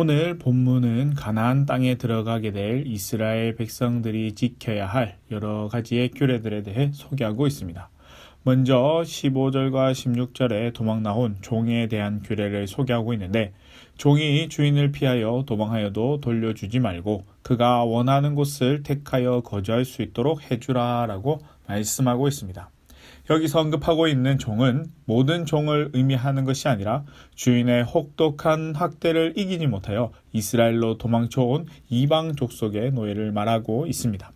오늘 본문은 가나안 땅에 들어가게 될 이스라엘 백성들이 지켜야 할 여러 가지의 규례들에 대해 소개하고 있습니다. 먼저 15절과 16절에 도망 나온 종에 대한 규례를 소개하고 있는데 종이 주인을 피하여 도망하여도 돌려주지 말고 그가 원하는 곳을 택하여 거주할 수 있도록 해주라 라고 말씀하고 있습니다. 여기서 언급하고 있는 종은 모든 종을 의미하는 것이 아니라 주인의 혹독한 학대를 이기지 못하여 이스라엘로 도망쳐온 이방 족속의 노예를 말하고 있습니다.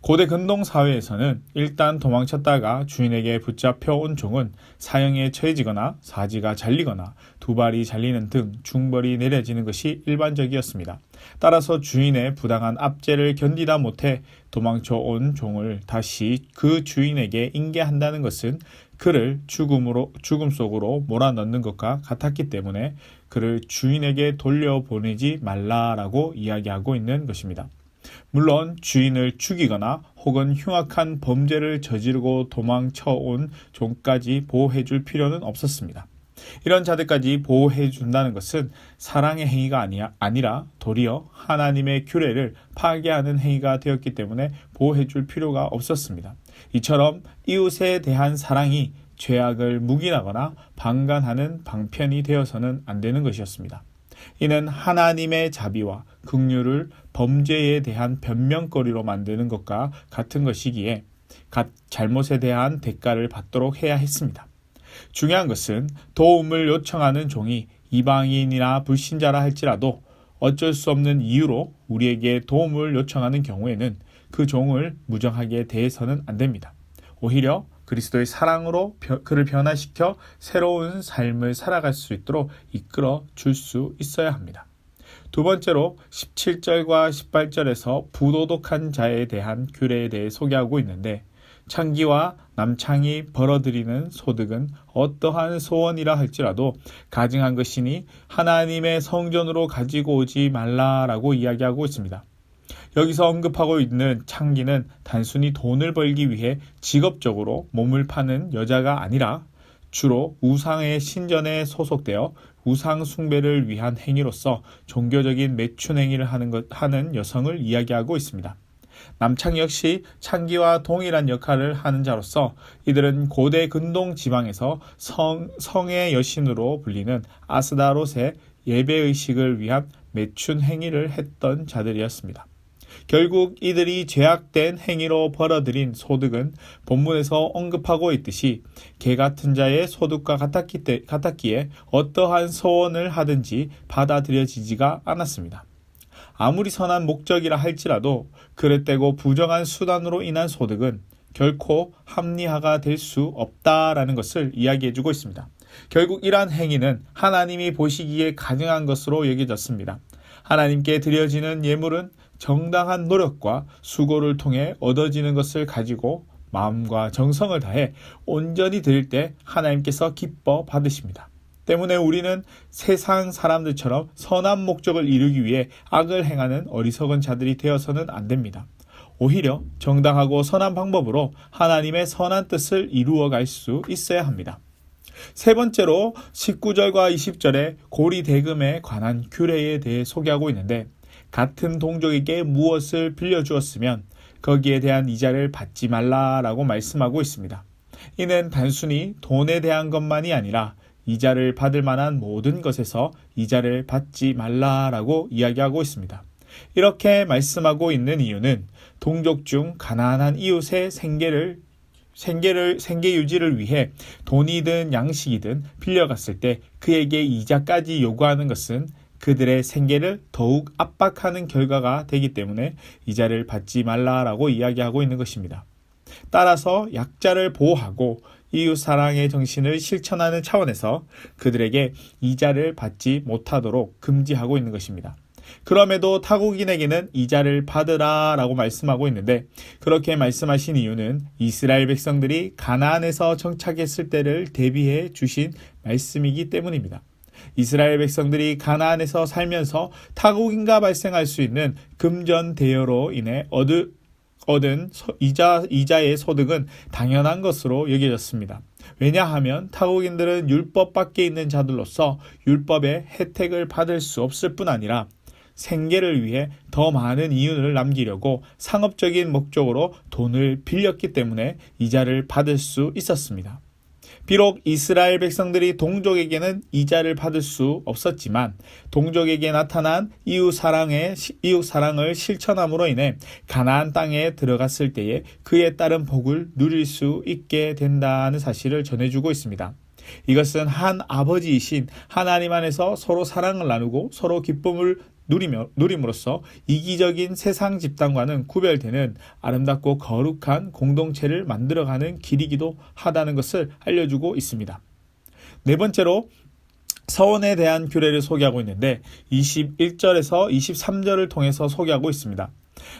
고대 근동 사회에서는 일단 도망쳤다가 주인에게 붙잡혀 온 종은 사형에 처해지거나 사지가 잘리거나 두 발이 잘리는 등 중벌이 내려지는 것이 일반적이었습니다. 따라서 주인의 부당한 압제를 견디다 못해 도망쳐 온 종을 다시 그 주인에게 인계한다는 것은 그를 죽음으로 죽음 속으로 몰아넣는 것과 같았기 때문에 그를 주인에게 돌려보내지 말라라고 이야기하고 있는 것입니다. 물론 주인을 죽이거나 혹은 흉악한 범죄를 저지르고 도망쳐 온 종까지 보호해 줄 필요는 없었습니다. 이런 자들까지 보호해 준다는 것은 사랑의 행위가 아니야, 아니라 도리어 하나님의 규례를 파괴하는 행위가 되었기 때문에 보호해 줄 필요가 없었습니다. 이처럼 이웃에 대한 사랑이 죄악을 묵인하거나 방관하는 방편이 되어서는 안 되는 것이었습니다. 이는 하나님의 자비와 긍휼을 범죄에 대한 변명거리로 만드는 것과 같은 것이기에 갓 잘못에 대한 대가를 받도록 해야 했습니다. 중요한 것은 도움을 요청하는 종이 이방인이나 불신자라 할지라도 어쩔 수 없는 이유로 우리에게 도움을 요청하는 경우에는 그 종을 무정하게 대해서는 안 됩니다. 오히려 그리스도의 사랑으로 벼- 그를 변화시켜 새로운 삶을 살아갈 수 있도록 이끌어 줄 수 있어야 합니다. 두 번째로 17절과 18절에서 부도덕한 자에 대한 규례에 대해 소개하고 있는데 창기와 남창이 벌어들이는 소득은 어떠한 소원이라 할지라도 가증한 것이니 하나님의 성전으로 가지고 오지 말라라고 이야기하고 있습니다. 여기서 언급하고 있는 창기는 단순히 돈을 벌기 위해 직업적으로 몸을 파는 여자가 아니라 주로 우상의 신전에 소속되어 우상 숭배를 위한 행위로서 종교적인 매춘 행위를 하는 것 하는 여성을 이야기하고 있습니다. 남창 역시 창기와 동일한 역할을 하는 자로서 이들은 고대 근동 지방에서 성, 성의 여신으로 불리는 아스다롯의 예배 의식을 위한 매춘 행위를 했던 자들이었습니다. 결국 이들이 죄악된 행위로 벌어들인 소득은 본문에서 언급하고 있듯이 개 같은 자의 소득과 같았기 때, 같았기에 어떠한 소원을 하든지 받아들여지지가 않았습니다. 아무리 선한 목적이라 할지라도 그릇되고 부정한 수단으로 인한 소득은 결코 합리화가 될 수 없다라는 것을 이야기해주고 있습니다. 결국 이러한 행위는 하나님이 보시기에 가능한 것으로 여겨졌습니다. 하나님께 드려지는 예물은 정당한 노력과 수고를 통해 얻어지는 것을 가지고 마음과 정성을 다해 온전히 드릴 때 하나님께서 기뻐 받으십니다. 때문에 우리는 세상 사람들처럼 선한 목적을 이루기 위해 악을 행하는 어리석은 자들이 되어서는 안 됩니다. 오히려 정당하고 선한 방법으로 하나님의 선한 뜻을 이루어 갈 수 있어야 합니다. 세 번째로 19절과 20절에 고리 대금에 관한 규례에 대해 소개하고 있는데 같은 동족에게 무엇을 빌려주었으면 거기에 대한 이자를 받지 말라라고 말씀하고 있습니다. 이는 단순히 돈에 대한 것만이 아니라 이자를 받을 만한 모든 것에서 이자를 받지 말라라고 이야기하고 있습니다. 이렇게 말씀하고 있는 이유는 동족 중 가난한 이웃의 생계를 생계를 생계 유지를 위해 돈이든 양식이든 빌려갔을 때 그에게 이자까지 요구하는 것은 그들의 생계를 더욱 압박하는 결과가 되기 때문에 이자를 받지 말라라고 이야기하고 있는 것입니다. 따라서 약자를 보호하고 이웃 사랑의 정신을 실천하는 차원에서 그들에게 이자를 받지 못하도록 금지하고 있는 것입니다. 그럼에도 타국인에게는 이자를 받으라 라고 말씀하고 있는데 그렇게 말씀하신 이유는 이스라엘 백성들이 가나안에서 정착했을 때를 대비해 주신 말씀이기 때문입니다. 이스라엘 백성들이 가나안에서 살면서 타국인과 발생할 수 있는 금전 대여로 인해 얻을 얻은 소- 이자, 이자의 소득은 당연한 것으로 여겨졌습니다. 왜냐하면 타국인들은 율법 밖에 있는 자들로서 율법의 혜택을 받을 수 없을 뿐 아니라 생계를 위해 더 많은 이윤을 남기려고 상업적인 목적으로 돈을 빌렸기 때문에 이자를 받을 수 있었습니다. 비록 이스라엘 백성들이 동족에게는 이자를 받을 수 없었지만 동족에게 나타난 이웃 사랑의 이웃 사랑을 실천함으로 인해 가나안 땅에 들어갔을 때에 그에 따른 복을 누릴 수 있게 된다는 사실을 전해주고 있습니다. 이것은 한 아버지이신 하나님 안에서 서로 사랑을 나누고 서로 기쁨을 누리며, 누림으로써 이기적인 세상 집단과는 구별되는 아름답고 거룩한 공동체를 만들어가는 길이기도 하다는 것을 알려주고 있습니다. 네 번째로 서원에 대한 규례를 소개하고 있는데 21절에서 23절을 통해서 소개하고 있습니다.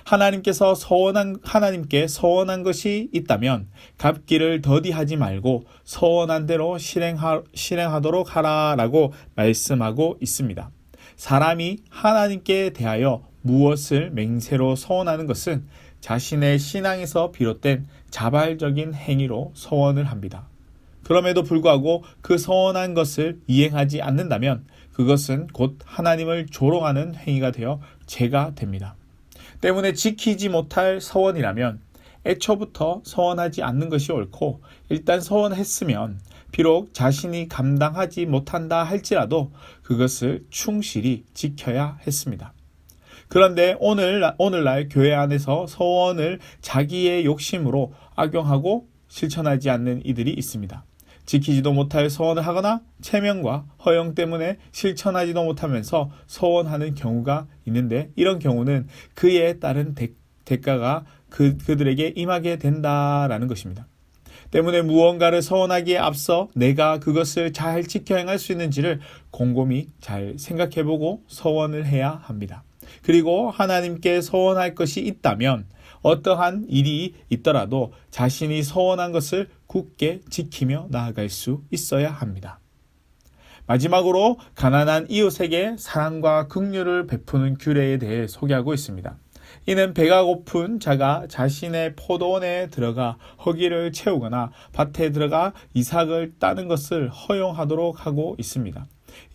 하나님께서 서원한 하나님께 서원한 것이 있다면 갚기를 더디하지 말고 서원한 대로 실행하, 실행하도록 하라라고 말씀하고 있습니다. 사람이 하나님께 대하여 무엇을 맹세로 서원하는 것은 자신의 신앙에서 비롯된 자발적인 행위로 서원을 합니다. 그럼에도 불구하고 그 서원한 것을 이행하지 않는다면 그것은 곧 하나님을 조롱하는 행위가 되어 죄가 됩니다. 때문에 지키지 못할 서원이라면 애초부터 서원하지 않는 것이 옳고 일단 서원했으면 비록 자신이 감당하지 못한다 할지라도 그것을 충실히 지켜야 했습니다. 그런데 오늘, 오늘날 교회 안에서 서원을 자기의 욕심으로 악용하고 실천하지 않는 이들이 있습니다. 지키지도 못할 서원을 하거나 체면과 허영 때문에 실천하지도 못하면서 서원하는 경우가 있는데 이런 경우는 그에 따른 대, 대가가 그, 그들에게 임하게 된다라는 것입니다. 때문에 무언가를 서원하기에 앞서 내가 그것을 잘 지켜 행할 수 있는지를 곰곰이 잘 생각해보고 서원을 해야 합니다. 그리고 하나님께 서원할 것이 있다면 어떠한 일이 있더라도 자신이 서원한 것을 굳게 지키며 나아갈 수 있어야 합니다. 마지막으로 가난한 이웃에게 사랑과 긍휼을 베푸는 규례에 대해 소개하고 있습니다. 이는 배가 고픈 자가 자신의 포도원에 들어가 허기를 채우거나 밭에 들어가 이삭을 따는 것을 허용하도록 하고 있습니다.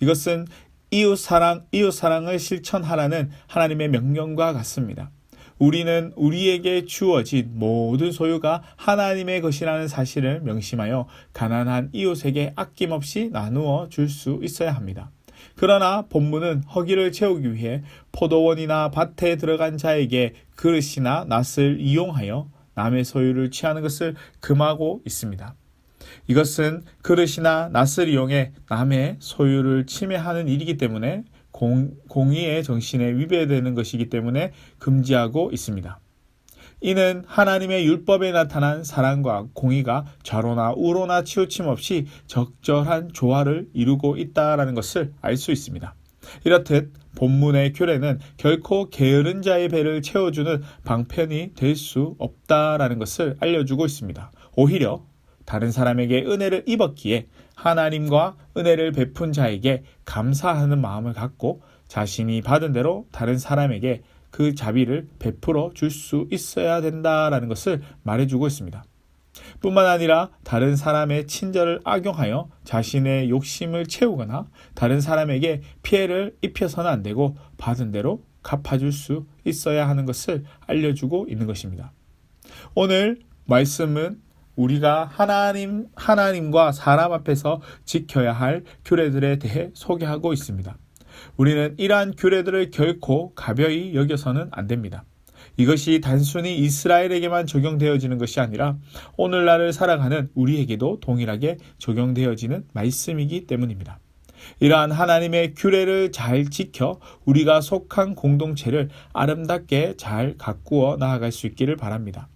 이것은 이웃 사랑, 이웃 사랑을 실천하라는 하나님의 명령과 같습니다. 우리는 우리에게 주어진 모든 소유가 하나님의 것이라는 사실을 명심하여 가난한 이웃에게 아낌없이 나누어 줄 수 있어야 합니다. 그러나 본문은 허기를 채우기 위해 포도원이나 밭에 들어간 자에게 그릇이나 낫을 이용하여 남의 소유를 취하는 것을 금하고 있습니다. 이것은 그릇이나 낫을 이용해 남의 소유를 침해하는 일이기 때문에 공, 공의의 정신에 위배되는 것이기 때문에 금지하고 있습니다. 이는 하나님의 율법에 나타난 사랑과 공의가 좌로나 우로나 치우침 없이 적절한 조화를 이루고 있다라는 것을 알 수 있습니다. 이렇듯 본문의 규례는 결코 게으른 자의 배를 채워주는 방편이 될 수 없다라는 것을 알려주고 있습니다. 오히려 다른 사람에게 은혜를 입었기에 하나님과 은혜를 베푼 자에게 감사하는 마음을 갖고 자신이 받은 대로 다른 사람에게 그 자비를 베풀어 줄 수 있어야 된다라는 것을 말해주고 있습니다. 뿐만 아니라 다른 사람의 친절을 악용하여 자신의 욕심을 채우거나 다른 사람에게 피해를 입혀서는 안 되고 받은 대로 갚아줄 수 있어야 하는 것을 알려주고 있는 것입니다. 오늘 말씀은 우리가 하나님, 하나님과 사람 앞에서 지켜야 할 규례들에 대해 소개하고 있습니다. 우리는 이러한 규례들을 결코 가벼이 여겨서는 안 됩니다. 이것이 단순히 이스라엘에게만 적용되어지는 것이 아니라 오늘날을 살아가는 우리에게도 동일하게 적용되어지는 말씀이기 때문입니다. 이러한 하나님의 규례를 잘 지켜 우리가 속한 공동체를 아름답게 잘 가꾸어 나아갈 수 있기를 바랍니다.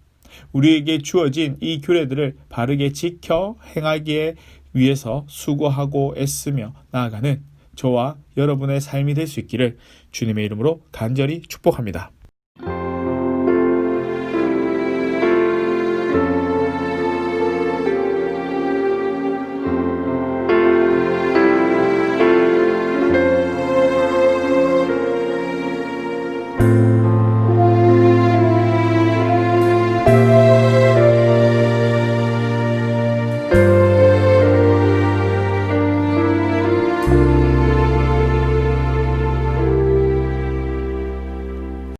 우리에게 주어진 이 규례들을 바르게 지켜 행하기에 위해서 수고하고 애쓰며 나아가는 저와 여러분의 삶이 될 수 있기를 주님의 이름으로 간절히 축복합니다.